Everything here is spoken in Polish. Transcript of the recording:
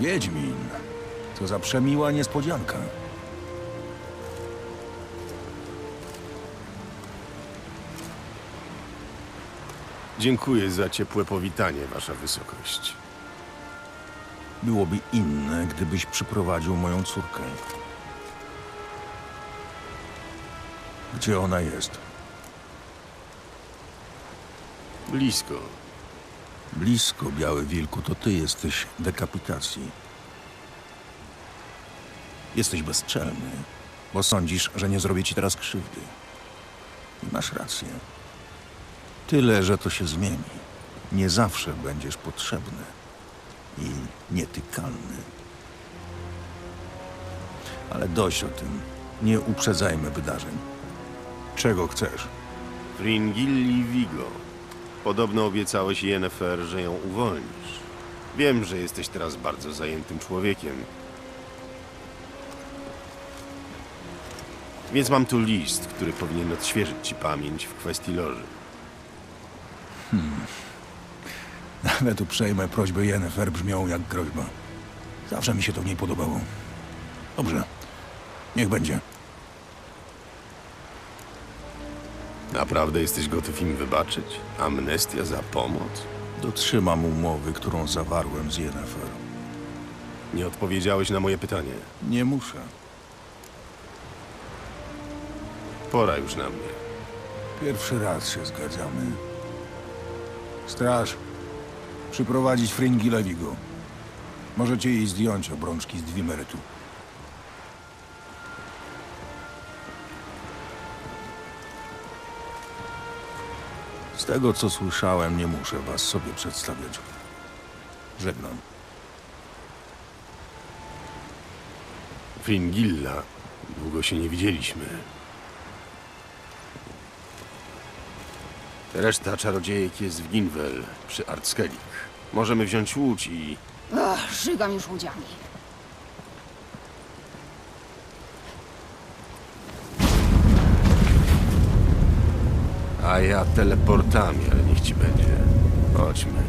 Wiedźmin. Co za przemiła niespodzianka. Dziękuję za ciepłe powitanie, wasza wysokość. Byłoby inne, gdybyś przyprowadził moją córkę. Gdzie ona jest? Blisko. Blisko, Biały Wilku, to ty jesteś dekapitacji. Jesteś bezczelny, bo sądzisz, że nie zrobię ci teraz krzywdy. I masz rację. Tyle, że to się zmieni. Nie zawsze będziesz potrzebny i nietykalny. Ale dość o tym. Nie uprzedzajmy wydarzeń. Czego chcesz? Fringilli Vigo. Podobno obiecałeś Yennefer, że ją uwolnisz. Wiem, że jesteś teraz bardzo zajętym człowiekiem. Więc mam tu list, który powinien odświeżyć ci pamięć w kwestii loży. Nawet uprzejme prośby Yennefer brzmią jak groźba. Zawsze mi się to w niej podobało. Dobrze. Niech będzie. Naprawdę jesteś gotów im wybaczyć? Amnestia za pomoc? Dotrzymam umowy, którą zawarłem z Yennefer. Nie odpowiedziałeś na moje pytanie. Nie muszę. Pora już na mnie. Pierwszy raz się zgadzamy. Straż. Przyprowadzić Fringi Lewigo. Możecie jej zdjąć obrączki z Dwimerytu. Z tego, co słyszałem, nie muszę was sobie przedstawiać. Żegnam. Fringilla. Długo się nie widzieliśmy. Reszta czarodziejek jest w Ginwell, przy Artskellig. Możemy wziąć łódź i... Ach, żygam już łudziami. Ja teleportami, ale niech ci będzie. Chodźmy.